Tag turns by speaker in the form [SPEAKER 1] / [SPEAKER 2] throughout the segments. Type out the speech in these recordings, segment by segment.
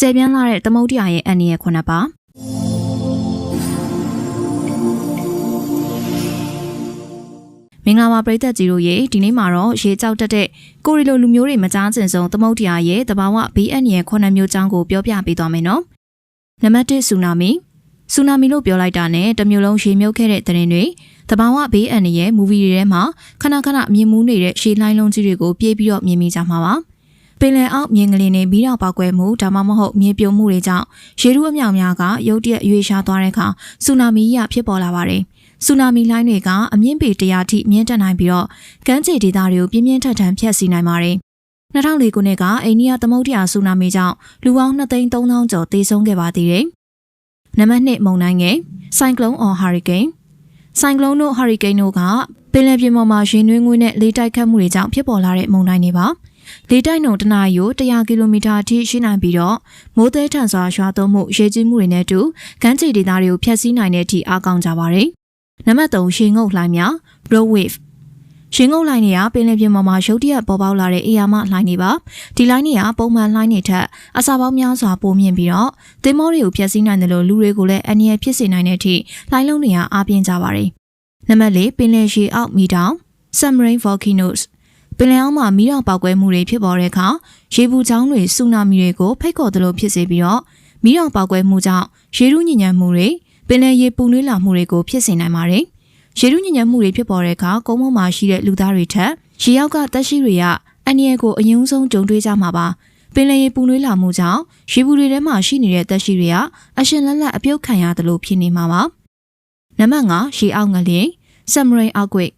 [SPEAKER 1] ကျေပြန့်လာတဲ့သမုတ်တရားရဲ့အန်ဒီရဲ့ခုနှစ်ပါမင်္ဂလာပါပရိသတ်ကြီးတို့ရေဒီနေ့မှာတော့ရေကြောက်တက်တဲ့ကိုရီလိုလူမျိုးတွေမကြားကျင်ဆုံးသမုတ်တရားရဲ့တဘာဝ BN ရဲ့ခုနှစ်မျိုးအကြောင်းကိုပြောပြပေးသွားမယ်နော်နံပါတ်1ဆူနာမီဆူနာမီလို့ပြောလိုက်တာနဲ့တစ်မျိုးလုံးရေမြုပ်ခဲ့တဲ့တရင်တွေတဘာဝဘေးအန္တရာယ်မူဗီတွေထဲမှာခဏခဏမြင်မှုနေတဲ့ရှေးလိုင်းလုံးကြီးတွေကိုပြေးပြီးတော့မြင်မိကြမှာပါ ပင်လယ်အောက်မြင်ကလေးနဲ့ပြီးတော့ပောက်ကွဲမှုဒါမှမဟုတ်မြေပြိုမှုတွေကြောင့်ရေထုအမြောက်များကရုတ်တရက်ရွေ့ရှားသွားတဲ့အခါဆူနာမီရဖြစ်ပေါ်လာပါတယ်ဆူနာမီလိုင်းတွေကအမြင့်ပေ100ထိမြင့်တက်နိုင်ပြီးတော့ကမ်းခြေဒေသတွေကိုပြင်းပြင်းထန်ထန်ဖျက်ဆီးနိုင်ပါတယ်2004ခုနှစ်ကအိန္ဒိယသမုဒ္ဒရာဆူနာမီကြောင့်လူပေါင်း2,300ကျော်သေဆုံးခဲ့ပါသေးတယ်။နံပါတ်1မုန်တိုင်းငယ် Cyclone or Hurricane ဆိုင်ကလုန်းတို့ဟာရီကိန်းတို့ကပင်လယ်ပြင်ပေါ်မှာရှင်နှွေးငွေးနဲ့လေတိုက်ခတ်မှုတွေကြောင့်ဖြစ်ပေါ်လာတဲ့မုန်တိုင်းတွေပါ လေတိုက်နှုန်းတနအီကို100ကီလိုမီတာအထိရှိနိုင်ပြီးတော့မိုးသည်ထန်စွာရွာသွန်းမှုရေကြီးမှုတွေနဲ့အတူကမ်းခြေဒေသတွေကိုဖျက်ဆီးနိုင်တဲ့အထိအားကောင်းကြပါတယ်နံပါတ်3ရှင်ငုတ်လှိုင်းများ road wave ရှင်ငုတ်လိုင်းတွေကပင်လယ်ပြင်ပေါ်မှာရုတ်တရက်ပေါ်ပေါက်လာတဲ့အေယာမလှိုင်းတွေပါဒီလိုင်းတွေကပုံမှန်လှိုင်းတွေထက်အစာပေါင်းများစွာပိုမြင့်ပြီးတော့သင်္ဘောတွေကိုဖျက်ဆီးနိုင်တယ်လို့လူတွေကိုလည်းအန္တရာယ်ဖြစ်စေနိုင်တဲ့အထိလှိုင်းလုံးတွေကအားပြင်းကြပါတယ်နံပါတ်၄ပင်လယ်ရေအောက်မီတောင် submarine volcanoes ပင်လယ်အောက်မှာမီးတောင်ပေါက်ကွဲမှုတွေဖြစ်ပေါ်တဲ့အခါရေပူချောင်းတွေဆူနာမီတွေကိုဖိတ်ခေါ်သလိုဖြစ်စေပြီးတော့မီးတောင်ပေါက်ကွဲမှုကြောင့်ရေထုညဉ့်ညံ့မှုတွေပင်လယ်ရေပူနွေးလာမှုတွေကိုဖြစ်စေနိုင်ပါတယ်။ရေထုညဉ့်ညံ့မှုတွေဖြစ်ပေါ်တဲ့အခါကုန်းပေါ်မှာရှိတဲ့လူသားတွေထက်ရေအောက်ကတက်ရှိတွေကအန္တရာယ်ကိုအယုံဆုံးကြုံတွေ့ကြမှာပါ။ပင်လယ်ရေပူနွေးလာမှုကြောင့်ရေပူတွေထဲမှာရှိနေတဲ့တက်ရှိတွေကအရှင်လက်လက်အပြုတ်ခံရတယ်လို့ဖြစ်နေမှာပါ။နံပါတ်5ရေအောက်ငလျင် submarine earthquake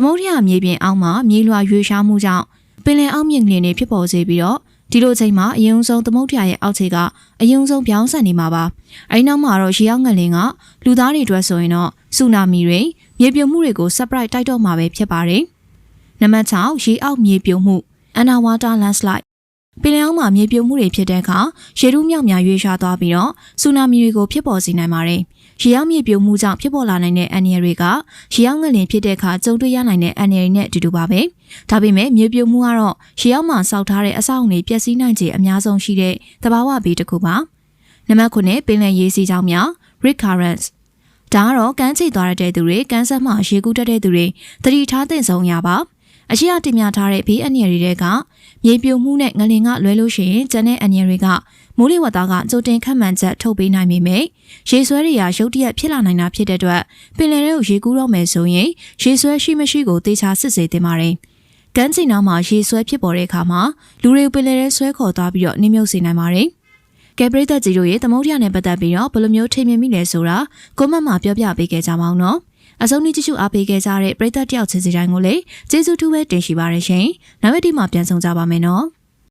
[SPEAKER 1] သမုဒ္ဒရာမြေပြင်အောက်မှာမြေလွှာရွေရှားမှုကြောင့်ပင်လယ်အောက်မြင့်ကလေးတွေဖြစ်ပေါ်စေပြီးတော့ဒီလိုအချိန်မှာအယုံဆုံးသမုဒ္ဒရာရဲ့အောက်ခြေကအယုံဆုံးပြောင်းဆန်နေမှာပါအဲဒီနောက်မှာတော့ရေအောက်ငလင်ကလူသားတွေအတွက်ဆိုရင်တော့ဆူနာမီတွေမြေပြိုမှုတွေကို surprise တိုက်တော့မှာပဲဖြစ်ပါတယ်နံပါတ်6ရေအောက်မြေပြိုမှု underwater landslide ပင်လယ်အောက်မှာမြေပြိုမှုတွေဖြစ်တဲ့အခါရေထုမြောက်များရွေးရှားသွားပြီးတော့ဆူနာမီတွေကိုဖြစ်ပေါ်စေနိုင်ပါတယ်။ ရေရောက်မြေပြိုမှုကြောင့်ဖြစ်ပေါ်လာနိုင်တဲ့အန္တရာယ်တွေကရေရောက်ငလျင်ဖြစ်တဲ့အခါကြုံတွေ့ရနိုင်တဲ့အန္တရာယ်နဲ့အတူတူပါပဲ။ဒါပေမဲ့မြေပြိုမှုကတော့ရေရောက်မှာစောက်ထားတဲ့အဆောက်အုံတွေပျက်စီးနိုင်ခြေအများဆုံးရှိတဲ့သဘာဝဘေးတစ်ခုပါ။နံပါတ်9ပင်လယ်ရေစီးကြောင်းများ recurrence ဒါကတော့ကမ်းခြေသွားတဲ့သူတွေကမ်းဆက်မှရေကူးတတ်တဲ့သူတွေသတိထားသင့်ဆုံးရပါ။ အရှိအတင်များထားတဲ့ဘေးအန္တရာယ်တွေကမြေပြိုမှုနဲ့ငလင်ကလွဲလို့ရှိရင်ကျန်တဲ့အန္တရာယ်တွေကမိုးလေဝသကကြိုတင်ခန့်မှန်းချက်ထုတ်ပေးနိုင်ပေမဲ့ရေဆွဲတွေကရုတ်တရက်ဖြစ်လာနိုင်တာဖြစ်တဲ့အတွက်ပင်လယ်ထဲကိုရေကူးတော့မယ်ဆိုရင်ရေဆွဲရှိမရှိကိုသေချာစစ်ဆေးသင့်ပါတယ်။ကမ်းခြေနားမှာရေဆွဲဖြစ်ပေါ်တဲ့အခါမှာလူတွေပင်လယ်ထဲဆွဲခေါ်သွားပြီးတော့နှိမ့်မြုပ်စေနိုင်ပါတယ်။ကဲပရိသတ်ကြီးတို့ရဲ့သမုဒ္ဒရာနဲ့ပတ်သက်ပြီးတော့ဘယ်လိုမျိုးထိမြင်မိလဲဆိုတာကွန်မန့်မှာပြောပြပေးခဲ့ကြပါအောင်နော်။ အဆုံးနေ့ကြည့်ရှုအားပေးခဲ့ကြတဲ့ပရိသတ်တယောက်ချင်းစီတိုင်းကိုလည်းကျေးဇူးတူပဲတင်ရှိပါရရှင်။နောက်ရက်ဒီမှာပြန်ဆောင်ကြပါမယ်နော်။